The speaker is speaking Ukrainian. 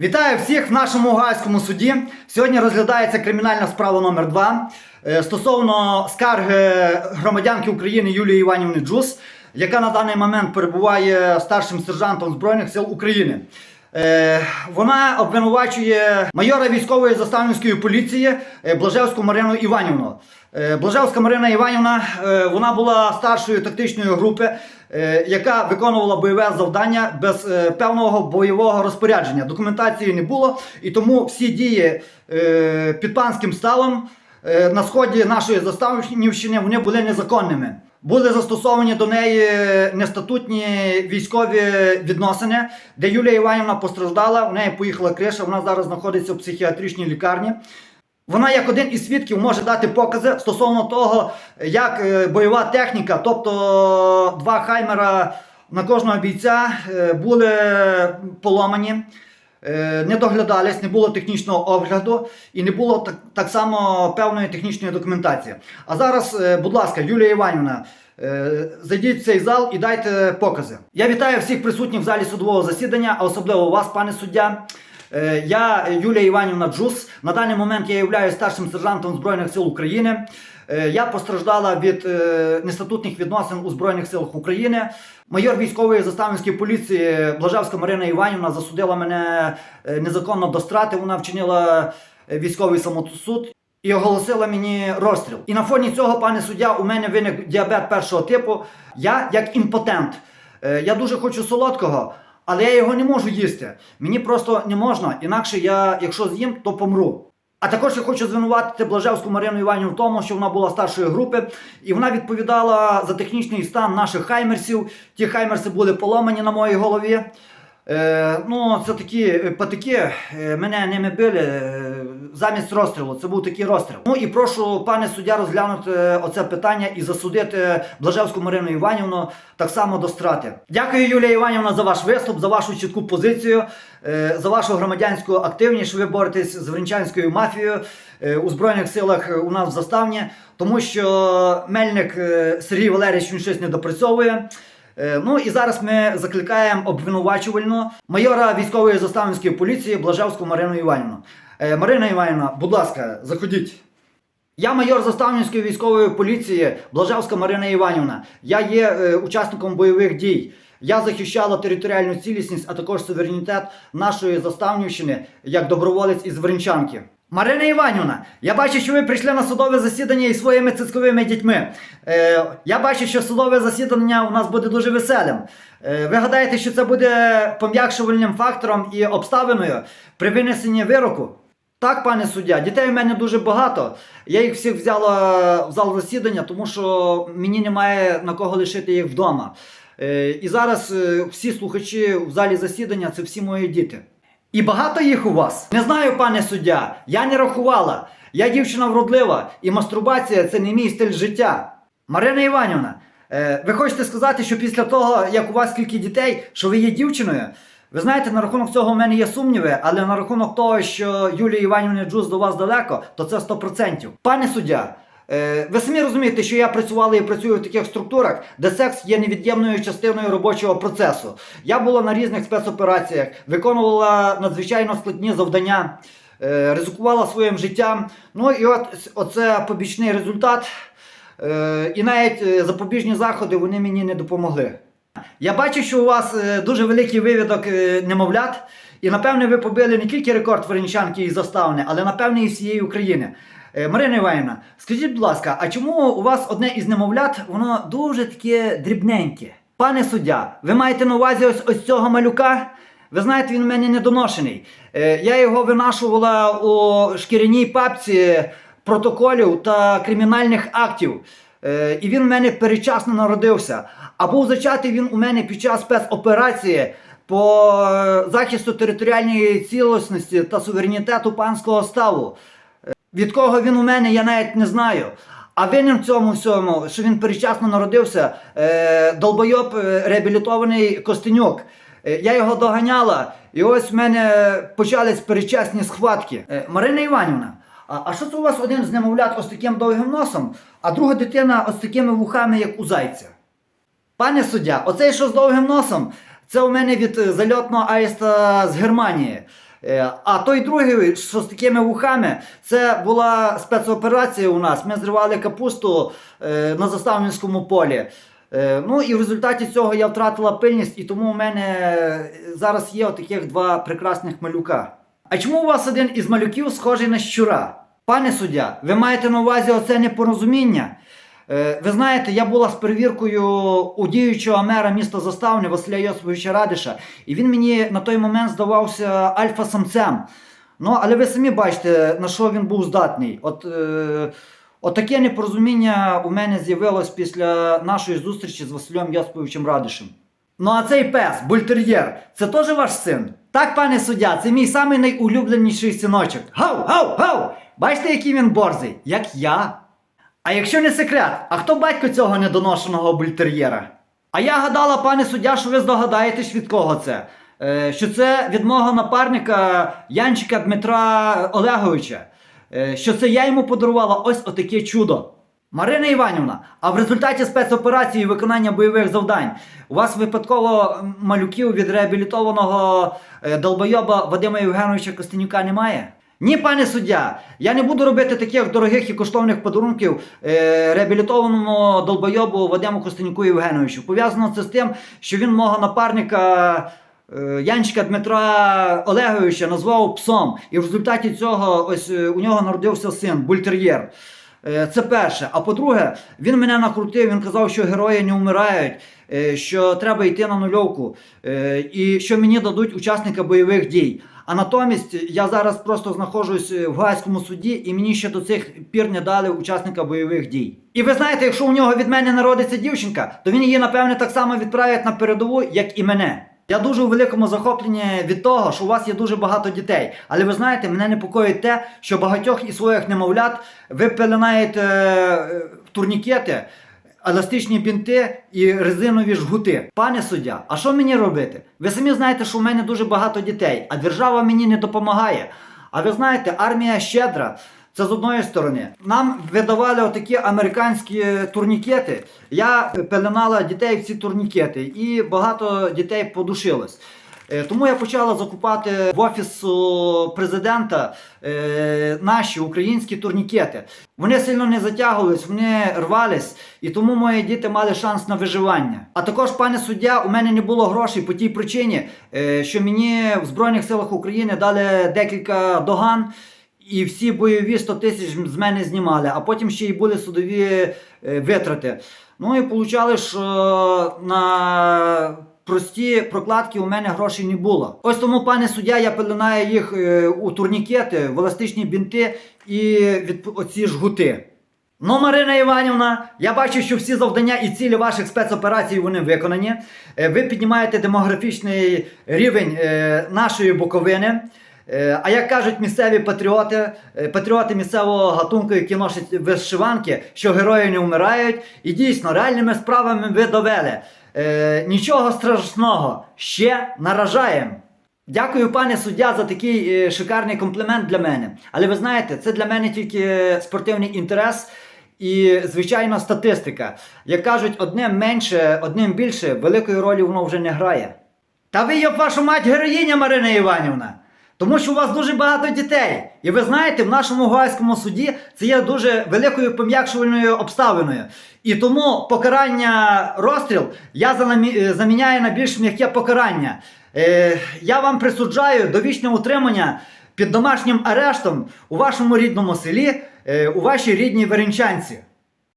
Вітаю всіх в нашому гайському суді. Сьогодні розглядається кримінальна справа номер 2 стосовно скарги громадянки України Юлії Іванівни Джус, яка на даний момент перебуває старшим сержантом Збройних сил України. Е, Вона обвинувачує майора військової заставницької поліції е, Блажевську Марину Іванівну. Е, Блажевська Марина Іванівна е, вона була старшою тактичної групи, е, яка виконувала бойове завдання без е, певного бойового розпорядження. Документації не було, і тому всі дії е, під панським ставом е, на сході нашої заставнівщини вони були незаконними. Були застосовані до неї нестатутні військові відносини, де Юлія Іванівна постраждала, у неї поїхала криша, вона зараз знаходиться в психіатричній лікарні. Вона як один із свідків може дати покази стосовно того, як е, бойова техніка, тобто два хаймера на кожного бійця е, були поломані, е, не доглядались, не було технічного огляду і не було так, так само певної технічної документації. А зараз, будь ласка, Юлія Іванівна, зайдіть в цей зал і дайте покази. Я вітаю всіх присутніх в залі судового засідання, а особливо вас, пане суддя. Е, Я Юлія Іванівна Джус. На даний момент я являюсь старшим сержантом Збройних сил України. Е, Я постраждала від е, нестатутних відносин у Збройних силах України. Майор військової заставницької поліції Блажевська Марина Іванівна засудила мене незаконно до страти. Вона вчинила військовий самосуд. І оголосила мені розстріл. І на фоні цього, пане суддя, у мене виник діабет першого типу. Я як імпотент. Я дуже хочу солодкого, але я його не можу їсти. Мені просто не можна, інакше я, якщо з'їм, то помру. А також я хочу звинуватити Блажевську Марину Іванівну в тому, що вона була старшої групи, і вона відповідала за технічний стан наших хаймерсів. Ті хаймерси були поломані на моїй голові. Е, ну, це такі е, патики, е, мене ними били е, замість розстрілу. Це був такий розстріл. Ну і прошу, пане суддя, розглянути е, оце питання і засудити Блажевську Марину Іванівну так само до страти. Дякую, Юлія Іванівна, за ваш виступ, за вашу чітку позицію, е, за вашу громадянську активність, що ви боретесь з вренчанською мафією е, у Збройних силах у нас в заставні, тому що мельник Сергій Валерійович він щось не допрацьовує. Ну і зараз ми закликаємо обвинувачувальну майора військової заставницької поліції Блажевську Марину Іванівну. Е, Марина Іванівна, будь ласка, заходіть. Я майор заставницької військової поліції Блажевська Марина Іванівна. Я є е, учасником бойових дій. Я захищала територіальну цілісність, а також суверенітет нашої заставнівщини як доброволець із Вринчанки. Марина Іванівна, я бачу, що ви прийшли на судове засідання із своїми цицьковими дітьми. Е, я бачу, що судове засідання у нас буде дуже веселим. Е, ви гадаєте, що це буде пом'якшувальним фактором і обставиною при винесенні вироку? Так, пане суддя, дітей у мене дуже багато. Я їх всіх взяла в зал засідання, тому що мені немає на кого лишити їх вдома. Е, і зараз е, всі слухачі в залі засідання це всі мої діти. І багато їх у вас? Не знаю, пане суддя, я не рахувала. Я дівчина вродлива, і мастурбація це не мій стиль життя. Марина Іванівна, е, ви хочете сказати, що після того, як у вас скільки дітей, що ви є дівчиною? Ви знаєте, на рахунок цього в мене є сумніви, але на рахунок того, що Юлія Іванівна Джуз до вас далеко, то це 100%. Пане суддя, е, ви самі розумієте, що я працювала і працюю в таких структурах, де секс є невід'ємною частиною робочого процесу. Я була на різних спецопераціях, виконувала надзвичайно складні завдання, е, ризикувала своїм життям. Ну і от оце побічний результат. Е, І навіть запобіжні заходи вони мені не допомогли. Я бачу, що у вас е, дуже великий вивідок е, немовлят, і напевне ви побили не тільки рекорд Веренчанки і заставни, але напевне і всієї України. Е, Марина Іванівна, скажіть, будь ласка, а чому у вас одне із немовлят, воно дуже таке дрібненьке? Пане суддя, ви маєте на увазі ось, ось цього малюка? Ви знаєте, він у мене недоношений. Я його винашувала у шкіряній папці протоколів та кримінальних актів. Е, І він у мене передчасно народився. А був зачатий він у мене під час спецоперації по е, захисту територіальної цілісності та суверенітету панського ставу. Е, Від кого він у мене, я навіть не знаю. А винен в цьому всьому, що він передчасно народився, долбойоб реабілітований Костенюк. Я його доганяла, і ось в мене почались передчасні схватки. Марина Іванівна, а, а що це у вас один з немовлят ось таким довгим носом, а друга дитина ось такими вухами, як у зайця? Пане суддя, оцей що з довгим носом, це у мене від е, зальотного аїста з Германії. Е, А той другий, що з такими вухами, це була спецоперація у нас. Ми зривали капусту е, на заставницькому полі. Ну і в результаті цього я втратила пильність, і тому у мене зараз є отаких два прекрасних малюка. А чому у вас один із малюків схожий на щура? Пане суддя, ви маєте на увазі оце непорозуміння? Е, Ви знаєте, я була з перевіркою у діючого мера міста Заставне Василя Йосиповича Радиша, і він мені на той момент здавався альфа-самцем. Ну, але ви самі бачите, на що він був здатний. От, е, от таке непорозуміння у мене з'явилось після нашої зустрічі з Василем Йосиповичем Радишем. Ну а цей пес, бультер'єр, це теж ваш син? Так, пане суддя, це мій самий найулюбленіший синочок. Гав, гав, гав! Бачите, який він борзий, як я. А якщо не секрет, а хто батько цього недоношеного бультер'єра? А я гадала, пане суддя, що ви здогадаєтесь від кого це. Е, що це від мого напарника Янчика Дмитра Олеговича. Е, що це я йому подарувала ось отаке чудо. Марина Іванівна, а в результаті спецоперації і виконання бойових завдань у вас випадково малюків від реабілітованого е, долбойоба Вадима Євгеновича Костенюка немає? Ні, пане суддя, я не буду робити таких дорогих і коштовних подарунків е, реабілітованому долбойобу Вадиму Костенюку Євгеновичу. Пов'язано це з тим, що він мого напарника е, Янчика Дмитра Олеговича назвав псом. І в результаті цього ось е, у нього народився син, бультер'єр. Е, Це перше. А по-друге, він мене накрутив, він казав, що герої не вмирають, е, що треба йти на нульовку, е, і що мені дадуть учасника бойових дій. А натомість я зараз просто знаходжусь в Гаазькому суді, і мені ще до цих пір не дали учасника бойових дій. І ви знаєте, якщо у нього від мене народиться дівчинка, то він її, напевне, так само відправить на передову, як і мене. Я дуже у великому захопленні від того, що у вас є дуже багато дітей. Але ви знаєте, мене непокоїть те, що багатьох із своїх немовлят ви пеленаєте е, турнікети, еластичні бінти і резинові жгути. Пане суддя, а що мені робити? Ви самі знаєте, що у мене дуже багато дітей, а держава мені не допомагає. А ви знаєте, армія щедра. Це з одної сторони. Нам видавали отакі американські турнікети. Я пеленала дітей в ці турнікети, і багато дітей подушилось. Е, Тому я почала закупати в офісу президента е, наші українські турнікети. Вони сильно не затягувались, вони рвались, і тому мої діти мали шанс на виживання. А також, пане суддя, у мене не було грошей по тій причині, е, що мені в Збройних силах України дали декілька доган. І всі бойові 100 тисяч з мене знімали, а потім ще й були судові е, витрати. Ну і вийшло, що на прості прокладки у мене грошей не було. Ось тому, пане суддя, я пеленаю їх е, у турнікети, в еластичні бінти і від оці жгути. Ну, Марина Іванівна, я бачу, що всі завдання і цілі ваших спецоперацій вони виконані. Е, Ви піднімаєте демографічний рівень нашої Буковини. Е, А як кажуть місцеві патріоти, е, патріоти місцевого гатунку, які носять вишиванки, що герої не вмирають, і дійсно реальними справами ви довели. Е, Нічого страшного, ще наражаємо. Дякую, пане суддя, за такий шикарний комплімент для мене. Але ви знаєте, це для мене тільки спортивний інтерес і, звичайно, статистика. Як кажуть, одним менше, одним більше, великої ролі воно вже не грає. Та ви є вашу мать героїня, Марина Іванівна. Тому що у вас дуже багато дітей. І ви знаєте, в нашому Гаазькому суді це є дуже великою пом'якшувальною обставиною. І тому покарання розстріл я е, заміняю на більш м'яке покарання. Е, я вам присуджаю довічне утримання під домашнім арештом у вашому рідному селі, е, у вашій рідній Веренчанці.